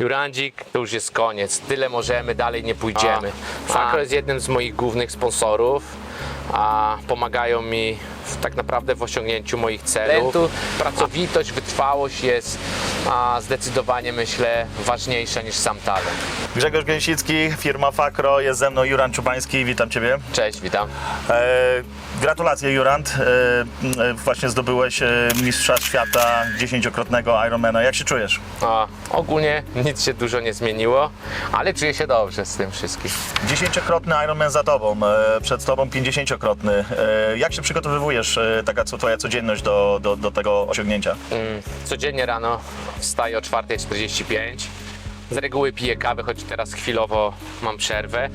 Jurandzik, to już jest koniec. Tyle możemy, dalej nie pójdziemy. A. Fakro jest jednym z moich głównych sponsorów. A pomagają mi w, tak naprawdę w osiągnięciu moich celów. Pracowitość, wytrwałość jest a, zdecydowanie myślę ważniejsza niż sam talent. Grzegorz Gęsicki, firma Fakro, jest ze mną Juran Czubański, witam Ciebie. Cześć, witam. E, gratulacje Jurand, e, e, właśnie zdobyłeś e, mistrza świata dziesięciokrotnego Ironmana. Jak się czujesz? A, ogólnie nic się dużo nie zmieniło, ale czuję się dobrze z tym wszystkim. Dziesięciokrotny Ironman za Tobą, e, przed Tobą pięćdziesięciokrotny. E, jak się przygotowywujesz, e, taka co Twoja codzienność do, do, do tego osiągnięcia? Mm, Codziennie rano wstaję o 4.45. Z reguły piję kawę, choć teraz chwilowo mam przerwę.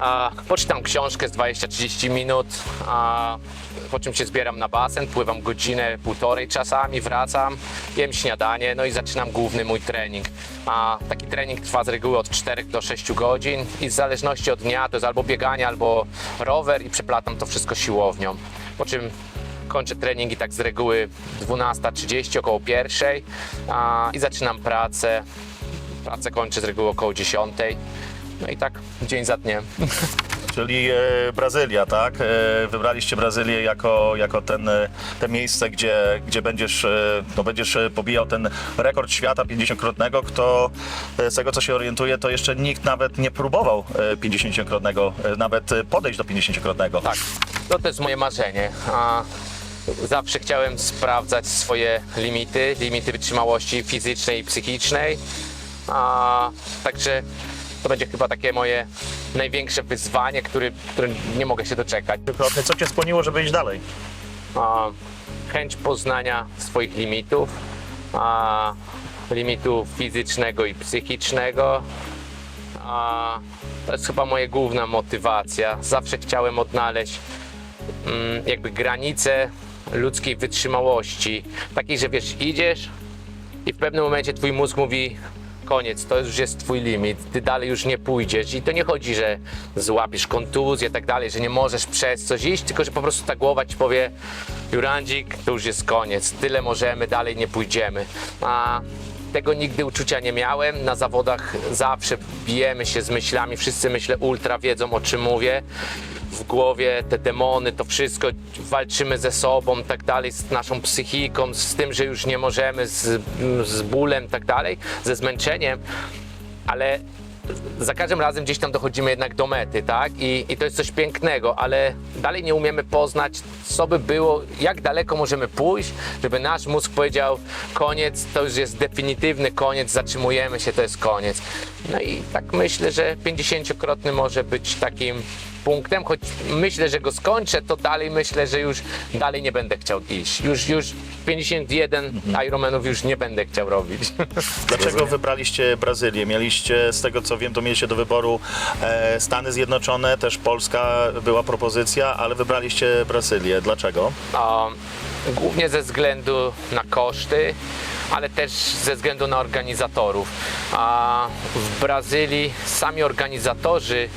A, poczytam książkę z 20-30 minut, a, po czym się zbieram na basen, pływam godzinę, półtorej czasami, wracam, jem śniadanie, no i zaczynam główny mój trening. A, taki trening trwa z reguły od 4 do 6 godzin i w zależności od dnia to jest albo bieganie, albo rower i przeplatam to wszystko siłownią. Po czym kończę treningi tak z reguły 12.30, około pierwszej i zaczynam pracę. Pracę kończę z reguły około 10. No i tak dzień za dniem. Czyli e, Brazylia, tak? E, wybraliście Brazylię jako, jako ten, e, te miejsce, gdzie, gdzie będziesz, e, no, będziesz e, pobijał ten rekord świata 50-krotnego, kto e, z tego co się orientuje, to jeszcze nikt nawet nie próbował e, 50-krotnego, e, nawet e, podejść do 50-krotnego. Tak, no to jest moje marzenie. A zawsze chciałem sprawdzać swoje limity, limity wytrzymałości fizycznej i psychicznej. A, także to będzie chyba takie moje największe wyzwanie, który, które nie mogę się doczekać. Trzykrotny. Co cię skłoniło, żeby iść dalej? a, chęć poznania swoich limitów, a, limitu fizycznego i psychicznego. A, to jest chyba moja główna motywacja. Zawsze chciałem odnaleźć mm, jakby granice ludzkiej wytrzymałości. Takiej, że wiesz, idziesz i w pewnym momencie twój mózg mówi koniec, to już jest twój limit, ty dalej już nie pójdziesz i to nie chodzi, że złapiesz kontuzję i tak dalej, że nie możesz przez coś iść, tylko że po prostu ta głowa ci powie Jurandzik, to już jest koniec, tyle możemy, dalej nie pójdziemy. A tego nigdy uczucia nie miałem. Na zawodach zawsze bijemy się z myślami. Wszyscy myślę ultra wiedzą o czym mówię. W głowie te demony, to wszystko walczymy ze sobą, tak dalej, z naszą psychiką, z tym, że już nie możemy, z, z bólem, tak dalej, ze zmęczeniem, ale za każdym razem gdzieś tam dochodzimy jednak do mety, tak? I, I to jest coś pięknego, ale dalej nie umiemy poznać, co by było, jak daleko możemy pójść, żeby nasz mózg powiedział koniec, to już jest definitywny koniec, zatrzymujemy się, to jest koniec. No i tak myślę, że 50-krotny może być takim punktem, choć myślę, że go skończę, to dalej myślę, że już dalej nie będę chciał iść. Już, już 51 Ironmanów już nie będę chciał robić. Dlaczego wybraliście Brazylię? Mieliście, z tego co wiem, to mieliście do wyboru e, Stany Zjednoczone, też Polska była propozycja, ale wybraliście Brazylię. Dlaczego? A, głównie ze względu na koszty, ale też ze względu na organizatorów. A w Brazylii sami organizatorzy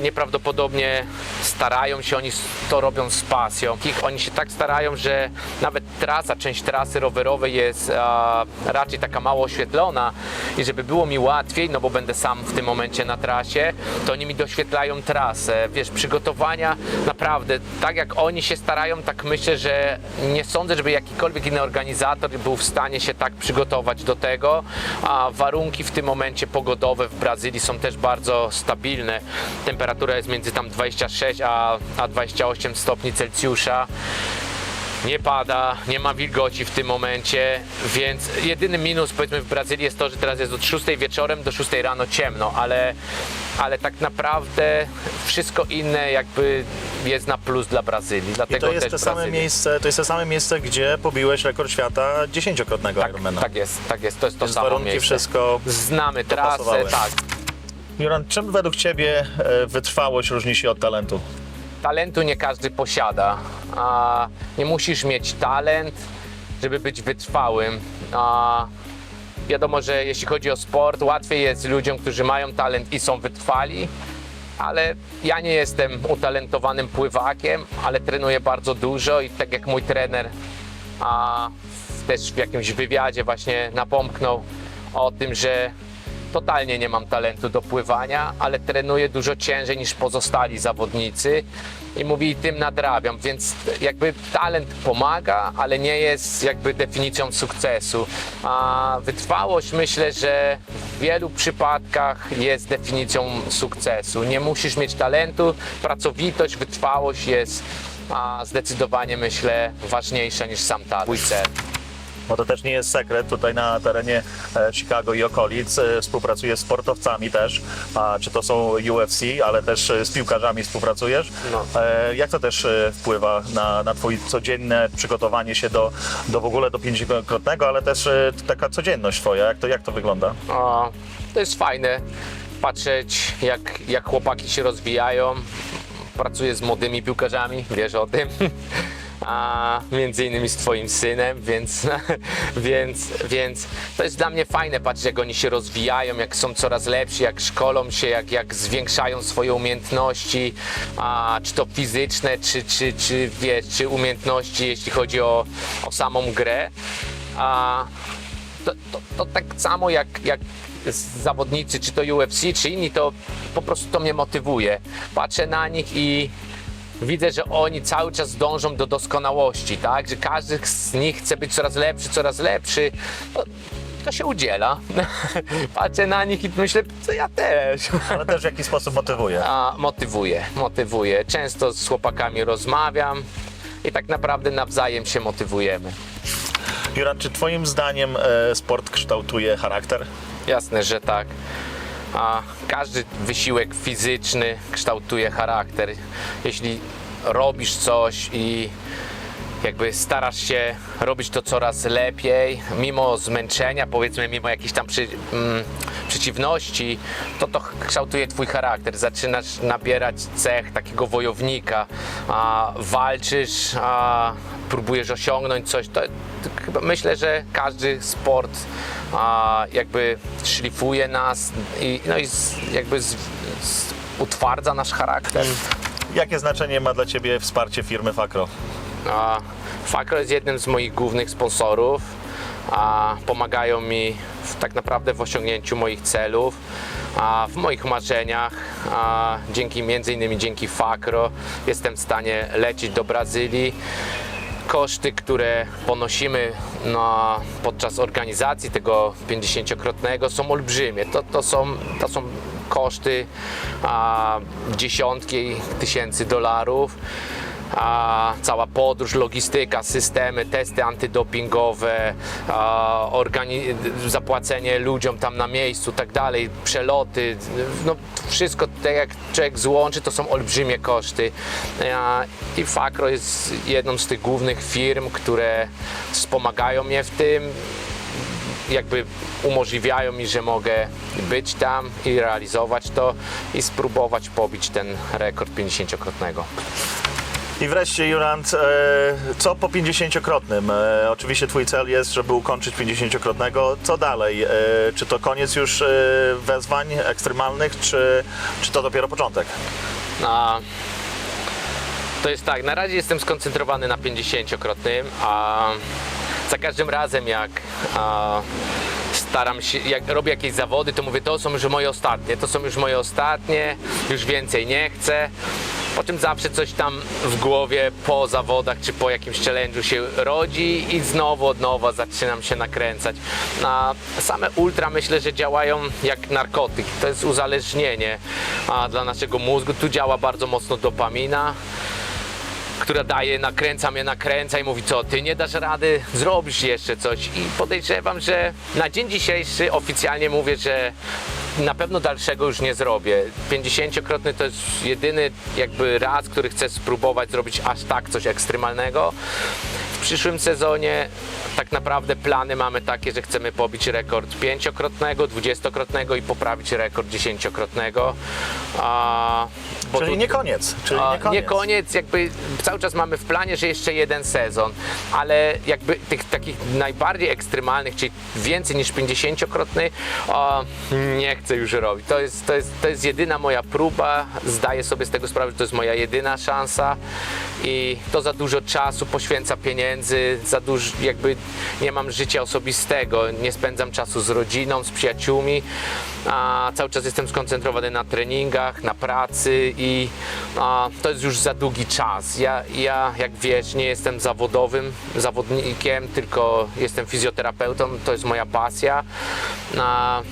nieprawdopodobnie starają się, oni to robią z pasją. Oni się tak starają, że nawet trasa, część trasy rowerowej jest raczej taka mało oświetlona i żeby było mi łatwiej, no bo będę sam w tym momencie na trasie, to oni mi doświetlają trasę. Wiesz, przygotowania naprawdę, tak jak oni się starają, tak myślę, że nie sądzę, żeby jakikolwiek inny organizator był w stanie się tak przygotować do tego, a warunki w tym momencie pogodowe w Brazylii są też bardzo stabilne. Temperatura jest między tam 26 a, a 28 stopni Celsjusza nie pada, nie ma wilgoci w tym momencie, więc jedyny minus powiedzmy w Brazylii jest to, że teraz jest od 6 wieczorem do 6 rano ciemno, ale, ale tak naprawdę wszystko inne jakby jest na plus dla Brazylii. I Dlatego to jest też te same Brazylia. miejsce, to jest te same miejsce, gdzie pobiłeś rekord świata dziesięciokrotnego Tak, Ironmana. tak jest, tak jest, to jest to Więc samo warunki, miejsce. wszystko. Znamy trasę, tak. Juran, czym według Ciebie e, wytrwałość różni się od talentu? Talentu nie każdy posiada. A nie musisz mieć talent, żeby być wytrwałym. A wiadomo, że jeśli chodzi o sport, łatwiej jest ludziom, którzy mają talent i są wytrwali, ale ja nie jestem utalentowanym pływakiem, ale trenuję bardzo dużo i tak jak mój trener a, też w jakimś wywiadzie właśnie napomknął, o tym, że totalnie nie mam talentu do pływania, ale trenuję dużo ciężej niż pozostali zawodnicy i mówi tym nadrabiam, więc jakby talent pomaga, ale nie jest jakby definicją sukcesu. A wytrwałość myślę, że w wielu przypadkach jest definicją sukcesu. Nie musisz mieć talentu, pracowitość, wytrwałość jest a zdecydowanie myślę ważniejsza niż sam talent. Twój cel. Bo to też nie jest sekret, tutaj na terenie e, Chicago i okolic e, współpracuję z sportowcami też, a czy to są UFC, ale też e, z piłkarzami współpracujesz. No. Jak to też wpływa na, na twoje codzienne przygotowanie się do, do w ogóle do 50-krotnego, ale też taka codzienność twoja, jak to, jak to wygląda? O, to jest fajne patrzeć, jak, jak chłopaki się rozwijają. Pracuję z młodymi piłkarzami, wiesz o tym. A między innymi z twoim synem, więc, więc, więc to jest dla mnie fajne patrzeć, jak oni się rozwijają, jak są coraz lepsi, jak szkolą się, jak, jak zwiększają swoje umiejętności, a, czy to fizyczne, czy, czy, czy, wiesz, czy umiejętności, jeśli chodzi o, o samą grę. A, to, to, to tak samo jak, jak zawodnicy, czy to UFC, czy inni, to po prostu to mnie motywuje. Patrzę na nich i widzę, że oni cały czas dążą do doskonałości, tak? Że każdy z nich chce być coraz lepszy, coraz lepszy. No, to się udziela. Patrzę na nich i myślę, co ja też. Ale też w jaki sposób motywuje? A, motywuje, motywuje. Często z chłopakami rozmawiam i tak naprawdę nawzajem się motywujemy. Juran, czy twoim zdaniem e, sport kształtuje charakter? Jasne, że tak. A każdy wysiłek fizyczny kształtuje charakter. Jeśli robisz coś i jakby starasz się robić to coraz lepiej, mimo zmęczenia, powiedzmy, mimo jakichś tam przy, mm, przeciwności, to to kształtuje twój charakter. Zaczynasz nabierać cech takiego wojownika, a walczysz, a próbujesz osiągnąć coś. To, to myślę, że każdy sport a, jakby szlifuje nas i, no i z, jakby z, z, utwardza nasz charakter. Jakie znaczenie ma dla ciebie wsparcie firmy Fakro? A, Fakro jest jednym z moich głównych sponsorów. A, pomagają mi tak naprawdę w osiągnięciu moich celów, a, w moich marzeniach. A, dzięki między innymi dzięki Fakro jestem w stanie lecieć do Brazylii. Koszty, które ponosimy na, podczas organizacji tego 50-krotnego są olbrzymie. To, to, są, to są koszty a, dziesiątki tysięcy dolarów a, cała podróż, logistyka, systemy, testy antydopingowe, zapłacenie ludziom tam na miejscu, tak dalej, przeloty, no wszystko tak jak człowiek złączy, to są olbrzymie koszty. A, I Fakro jest jedną z tych głównych firm, które wspomagają mnie w tym jakby umożliwiają mi, że mogę być tam i realizować to i spróbować pobić ten rekord 50-krotnego. I wreszcie, Jurand, e, co po 50-krotnym? E, Oczywiście twój cel jest, żeby ukończyć 50-krotnego. Co dalej? E, Czy to koniec już wezwań ekstremalnych, czy, czy to dopiero początek? A, to jest tak, na razie jestem skoncentrowany na 50-krotnym, a za każdym razem jak a, staram się, jak robię jakieś zawody, to mówię, to są już moje ostatnie, to są już moje ostatnie, już więcej nie chcę. Po czym zawsze coś tam w głowie po zawodach czy po jakimś challenge'u się rodzi i znowu od nowa zaczynam się nakręcać. Na same ultra myślę, że działają jak narkotyk. To jest uzależnienie a, dla naszego mózgu. Tu działa bardzo mocno dopamina która daje, nakręca mnie, nakręca i mówi co, ty nie dasz rady, zrobisz jeszcze coś i podejrzewam, że na dzień dzisiejszy oficjalnie mówię, że na pewno dalszego już nie zrobię. 50-krotny to jest jedyny jakby raz, który chcę spróbować zrobić aż tak coś ekstremalnego. W przyszłym sezonie tak naprawdę plany mamy takie, że chcemy pobić rekord pięciokrotnego, dwudziestokrotnego i poprawić rekord dziesięciokrotnego. A, Czyli tu- nie koniec. Czyli a, nie koniec. nie koniec, jakby cały czas mamy w planie, że jeszcze jeden sezon, ale jakby tych takich najbardziej ekstremalnych, czyli więcej niż 50-krotny, o, nie chcę już robić. To jest, to, jest, to jest jedyna moja próba, zdaję sobie z tego sprawę, że to jest moja jedyna szansa i to za dużo czasu poświęca pieniędzy pieniędzy, za dużo, jakby nie mam życia osobistego, nie spędzam czasu z rodziną, z przyjaciółmi, a cały czas jestem skoncentrowany na treningach, na pracy i a, to jest już za długi czas. Ja, ja, jak wiesz, nie jestem zawodowym zawodnikiem, tylko jestem fizjoterapeutą, to jest moja pasja. A,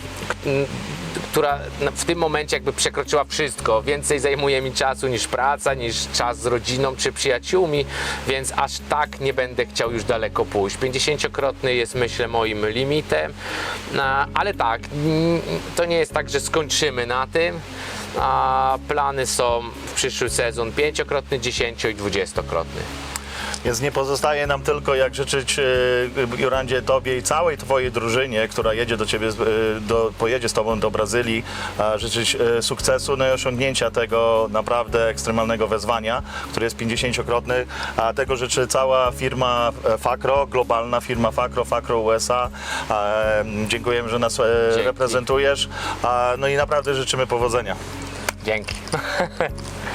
która w tym momencie jakby przekroczyła wszystko. Więcej zajmuje mi czasu niż praca, niż czas z rodziną czy przyjaciółmi, więc aż tak nie będę chciał już daleko pójść. 50-krotny jest myślę moim limitem, A, ale tak, to nie jest tak, że skończymy na tym. A plany są w przyszły sezon pięciokrotny, 10 i 20-krotny. Więc nie pozostaje nam tylko jak życzyć e, Jurandzie Tobie i całej Twojej drużynie, która jedzie do Ciebie, e, do, pojedzie z Tobą do Brazylii, życzyć e, sukcesu no i osiągnięcia tego naprawdę ekstremalnego wezwania, który jest 50-krotny, a tego życzy cała firma Fakro, globalna firma Fakro, Fakro USA. E, Dziękujemy, że nas Dzięki. reprezentujesz, no i naprawdę życzymy powodzenia. Dzięki.